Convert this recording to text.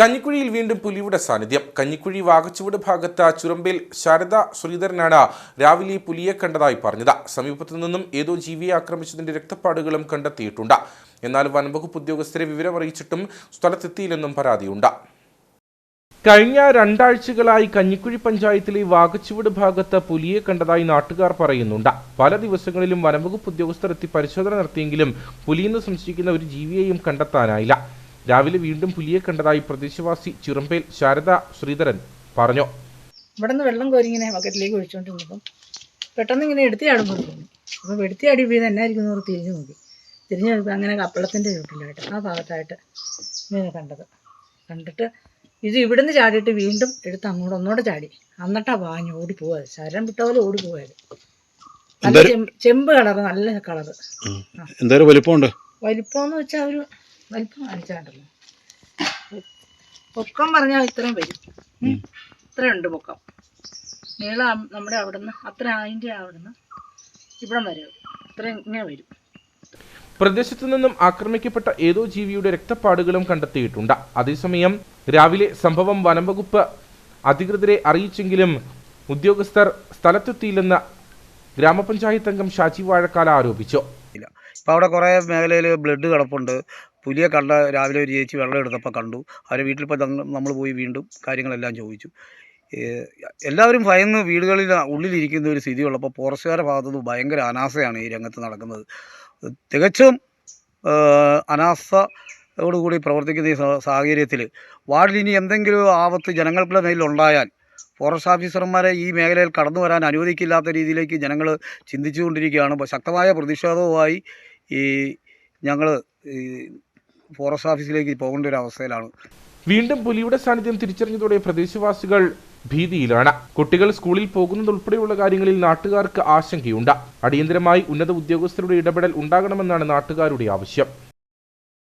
കഞ്ഞിക്കുഴിയിൽ വീണ്ടും പുലിയുടെ സാന്നിധ്യം. കഞ്ഞിക്കുഴി വാകച്ചുവട് ഭാഗത്ത് ചുരമ്പിൽ ശാരദ ശ്രീധരനാണ് രാവിലെ പുലിയെ കണ്ടതായി പറഞ്ഞത്. സമീപത്തു നിന്നും ഏതോ ജീവിയെ ആക്രമിച്ചതിന്റെ രക്തപ്പാടുകളും കണ്ടെത്തിയിട്ടുണ്ട്. എന്നാൽ വനംവകുപ്പ് ഉദ്യോഗസ്ഥരെ വിവരമറിയിച്ചിട്ടും സ്ഥലത്തെത്തിയില്ലെന്നും പരാതിയുണ്ട്. കഴിഞ്ഞ രണ്ടാഴ്ചകളായി കഞ്ഞിക്കുഴി പഞ്ചായത്തിലെ വാകച്ചുവട് ഭാഗത്ത് പുലിയെ കണ്ടതായി നാട്ടുകാർ പറയുന്നുണ്ട്. പല ദിവസങ്ങളിലും വനംവകുപ്പ് ഉദ്യോഗസ്ഥർ എത്തി പരിശോധന നടത്തിയെങ്കിലും പുലിയെന്ന് സംശയിക്കുന്ന ഒരു ജീവിയെയും കണ്ടെത്താനായില്ല. രാവിലെ വീണ്ടും പുലിയെ കണ്ടതായി പ്രദേശവാസി ചിറമ്പേൽ ശാരദ ശ്രീധരൻ പറഞ്ഞു. ഇവിടെ നിന്ന് വെള്ളം കോരി ഇങ്ങനെ ബക്കറ്റിലേക്ക് ഒഴിച്ചുകൊണ്ടിരുന്നപ്പം പെട്ടെന്ന് ഇങ്ങനെ എടുത്തിയാടുമ്പോൾ തോന്നി. അപ്പോൾ വെടുത്തിയാടി വീത് എന്നായിരിക്കും ആയിരിക്കും ഓർത്ത് തിരിഞ്ഞു നോക്കി. തിരിഞ്ഞു നോക്കി അങ്ങനെ കപ്പളത്തിന്റെ ചുട്ടിലായിട്ട് ആ ഭാഗത്തായിട്ട് ഇങ്ങനെ കണ്ടത്. കണ്ടിട്ട് ഇത് ഇവിടുന്ന് ചാടിയിട്ട് വീണ്ടും എടുത്ത് അങ്ങോട്ട് ഒന്നുകൂടെ ചാടി. എന്നിട്ടാ വാങ്ങി ഓടി പോവാത്. ശരം വിട്ട പോലെ ഓടി പോയത് നല്ല ചെമ്പ് ചെമ്പ് കളറ് നല്ല കളറ്. എന്തായാലും വലിപ്പമുണ്ട്. വലിപ്പമെന്ന് വെച്ചാൽ ഒരു വലിപ്പം കാണിച്ചാണ്ടല്ലോ. പൊക്കം പറഞ്ഞാൽ ഇത്രയും വരും. ഇത്രയുണ്ട് പൊക്കം നീളം നമ്മുടെ അവിടുന്ന് അത്ര അതിന്റെ അവിടുന്ന് ഇവിടം വരെ ഇത്രയും ഇങ്ങനെ വരും. പ്രദേശത്തു നിന്നും ആക്രമിക്കപ്പെട്ട ഏതോ ജീവിയുടെ രക്തപ്പാടുകളും കണ്ടെത്തിയിട്ടുണ്ട്. അതേസമയം രാവിലെ സംഭവം വനംവകുപ്പ് അധികൃതരെ അറിയിച്ചെങ്കിലും ഉദ്യോഗസ്ഥർ സ്ഥലത്തെത്തിയില്ലെന്ന് ഗ്രാമപഞ്ചായത്ത് അംഗം ഷാജി വാഴക്കാല ആരോപിച്ചു. ഇപ്പോൾ അവിടെ കുറേ മേഖലയിൽ ബ്ലഡ് കിടപ്പുണ്ട്. പുലിയെ കണ്ട രാവിലെ ഒരു ചേച്ചി വെള്ളം എടുത്തപ്പോൾ കണ്ടു. അവരെ വീട്ടിൽ ഇപ്പോൾ നമ്മൾ പോയി വീണ്ടും കാര്യങ്ങളെല്ലാം ചോദിച്ചു. എല്ലാവരും ഭയന്ന് വീടുകളിൽ ഉള്ളിലിരിക്കുന്ന ഒരു സ്ഥിതി ഉള്ളപ്പോൾ ഫോറസ്റ്റുകാരുടെ ഭാഗത്തുനിന്ന് ഭയങ്കര അനാസയാണ് ഈ രംഗത്ത് നടക്കുന്നത്. തികച്ചും ഏഹ് അനാസയോടുകൂടി പ്രവർത്തിക്കുന്ന ഈ സാഹചര്യത്തിൽ വാർഡിൽ ഇനി എന്തെങ്കിലും ആപത്ത് ജനങ്ങളുടെ മേലുണ്ടായാൽ ഫോറസ്റ്റ് ഓഫീസർമാരെ ഈ മേഖലയിൽ കടന്നു വരാൻ അനുവദിക്കില്ലാത്ത രീതിയിലേക്ക് ജനങ്ങൾ ചിന്തിച്ചുകൊണ്ടിരിക്കുകയാണ്. ശക്തമായ പ്രതിഷേധവുമായി ഈ ഞങ്ങൾ ഫോറസ്റ്റ് ഓഫീസിലേക്ക് പോകേണ്ട ഒരു അവസ്ഥയിലാണ്. വീണ്ടും പുലിയുടെ സാന്നിധ്യം തിരിച്ചറിഞ്ഞതോടെ പ്രദേശവാസികൾ ഭീതിയിലാണ്. കുട്ടികൾ സ്കൂളിൽ പോകുന്നതുൾപ്പെടെയുള്ള കാര്യങ്ങളിൽ നാട്ടുകാർക്ക് ആശങ്കയുണ്ട്. അടിയന്തരമായി ഉന്നത ഉദ്യോഗസ്ഥരുടെ ഇടപെടൽ ഉണ്ടാകണമെന്നാണ് നാട്ടുകാരുടെ ആവശ്യം.